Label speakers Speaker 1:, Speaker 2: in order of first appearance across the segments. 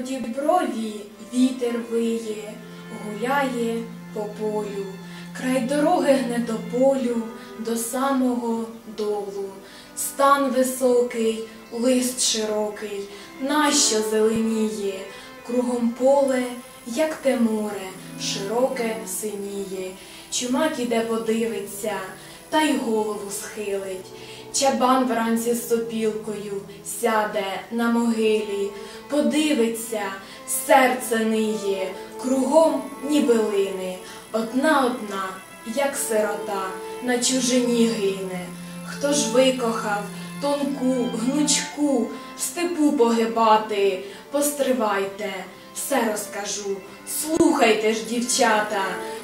Speaker 1: діброві вітер виє, гуляє по полю, край дороги гне до полю, до самого долу. Стан високий, лист широкий, нащо зеленіє, кругом поле, як те море, широке синіє. Чумак іде подивиться, та й голову схилить. Чабан вранці з сопілкою сяде на могилі, подивиться, серце ниє, кругом ніби лини, одна одна, як сирота, на чужині гине. Хто ж викохав тонку, гнучку, в степу погибати, постривайте, все розкажу, слухайте ж, дівчата,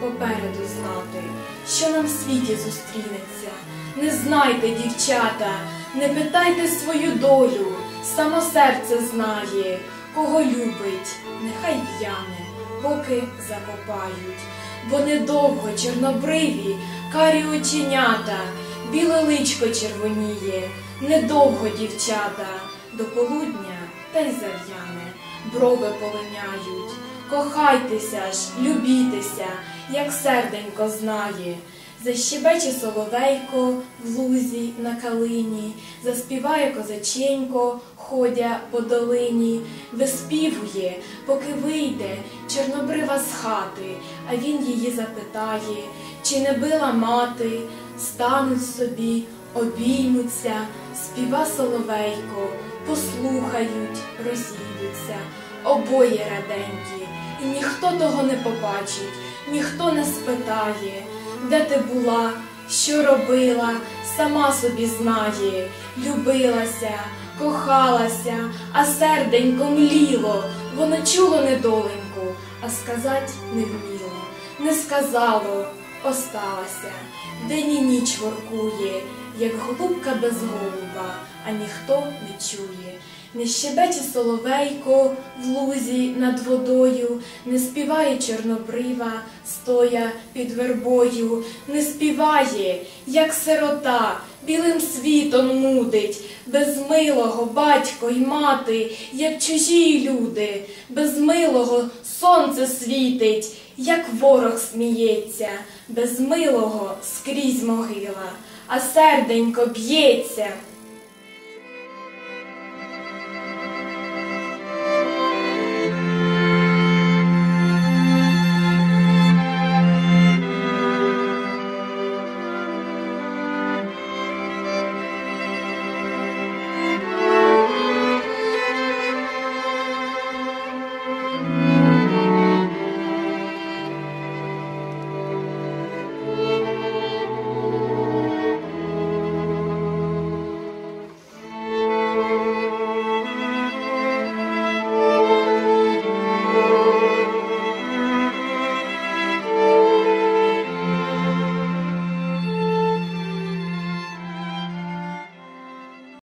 Speaker 1: попереду знати, що нам в світі зустрінеться. Не знайте, дівчата, не питайте свою долю, само серце знає, кого любить, нехай в'яне, поки закопають. Бо недовго чорнобриві, карі оченята, біле личко червоніє, недовго дівчата, до полудня та й зав'яне, брови полиняють. Кохайтеся ж, любітеся, як серденько знає. Защебече соловейко в лузі на калині, заспіває козаченько, ходя по долині, виспівує, поки вийде чорнобрива з хати, а він її запитає, чи не била мати, стануть собі, обіймуться, співа соловейко, послухають, розійдуться, обоє раденькі, і ніхто того не побачить, ніхто не спитає де ти була, що робила, сама собі знає, любилася, кохалася, а серденько мліло, воно чуло недоленьку, а сказать не вміло, не сказало, осталася, день і ніч воркує, як голубка без голуба, а ніхто не чує. Не щебече соловейко в лузі над водою, не співає чорнобрива, стоя під вербою, не співає, як сирота, білим світом мудить, без милого батько й мати, як чужі люди, без милого сонце світить, як ворог сміється, без милого скрізь могила, а серденько б'ється.